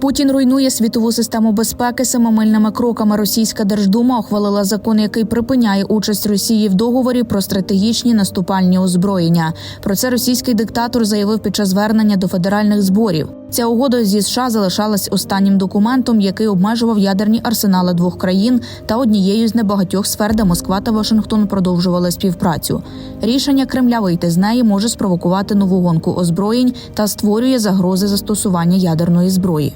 Путін руйнує світову систему безпеки самомильними кроками. Російська держдума ухвалила закон, який припиняє участь Росії в договорі про стратегічні наступальні озброєння. Про це російський диктатор заявив під час звернення до федеральних зборів. Ця угода зі США залишалась останнім документом, який обмежував ядерні арсенали двох країн та однією з небагатьох сфер, де Москва та Вашингтон продовжували співпрацю. Рішення Кремля вийти з неї може спровокувати нову гонку озброєнь та створює загрози застосування ядерної зброї.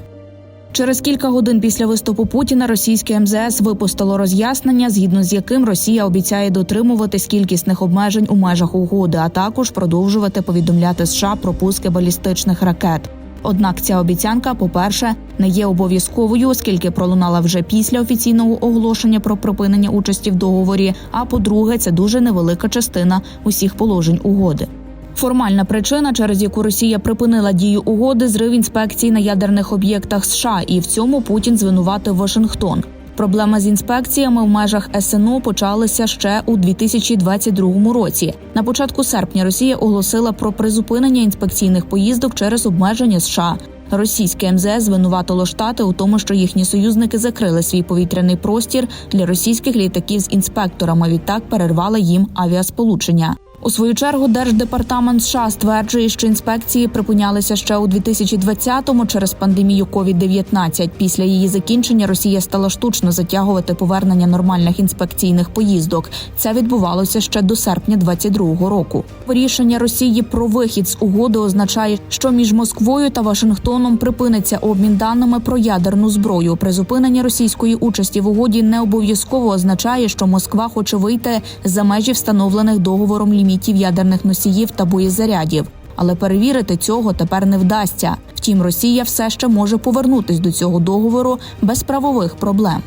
Через кілька годин після виступу Путіна російське МЗС випустило роз'яснення, згідно з яким Росія обіцяє дотримуватись кількісних обмежень у межах угоди, а також продовжувати повідомляти США про пуски балістичних ракет. Однак ця обіцянка, по-перше, не є обов'язковою, оскільки пролунала вже після офіційного оголошення про припинення участі в договорі. А по-друге, це дуже невелика частина усіх положень угоди. Формальна причина, через яку Росія припинила дію угоди, зрив інспекцій на ядерних об'єктах США, і в цьому Путін звинуватив Вашингтон. Проблема з інспекціями в межах СНО почалися ще у 2022 році. На початку серпня Росія оголосила про призупинення інспекційних поїздок через обмеження США. Російське МЗС звинуватило штати у тому, що їхні союзники закрили свій повітряний простір для російських літаків з інспекторами. Відтак перервали їм авіасполучення. У свою чергу Держдепартамент США стверджує, що інспекції припинялися ще у 2020-му через пандемію COVID-19. Після її закінчення Росія стала штучно затягувати повернення нормальних інспекційних поїздок. Це відбувалося ще до серпня 2022 року. Рішення Росії про вихід з угоди означає, що між Москвою та Вашингтоном припиниться обмін даними про ядерну зброю. Призупинення російської участі в угоді не обов'язково означає, що Москва хоче вийти за межі встановлених договором лімітів ядерних носіїв та боєзарядів. Але перевірити цього тепер не вдасться. Втім, Росія все ще може повернутись до цього договору без правових проблем.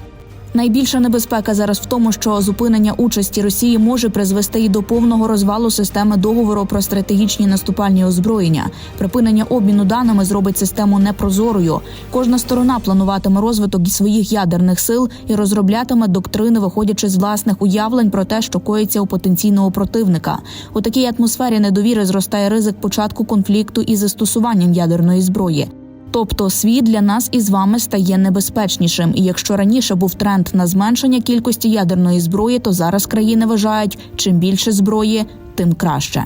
Найбільша небезпека зараз в тому, що зупинення участі Росії може призвести і до повного розвалу системи договору про стратегічні наступальні озброєння. Припинення обміну даними зробить систему непрозорою. Кожна сторона плануватиме розвиток своїх ядерних сил і розроблятиме доктрини, виходячи з власних уявлень про те, що коїться у потенційного противника. У такій атмосфері недовіри зростає ризик початку конфлікту із застосуванням ядерної зброї. Тобто світ для нас із вами стає небезпечнішим. І якщо раніше був тренд на зменшення кількості ядерної зброї, то зараз країни вважають, чим більше зброї, тим краще.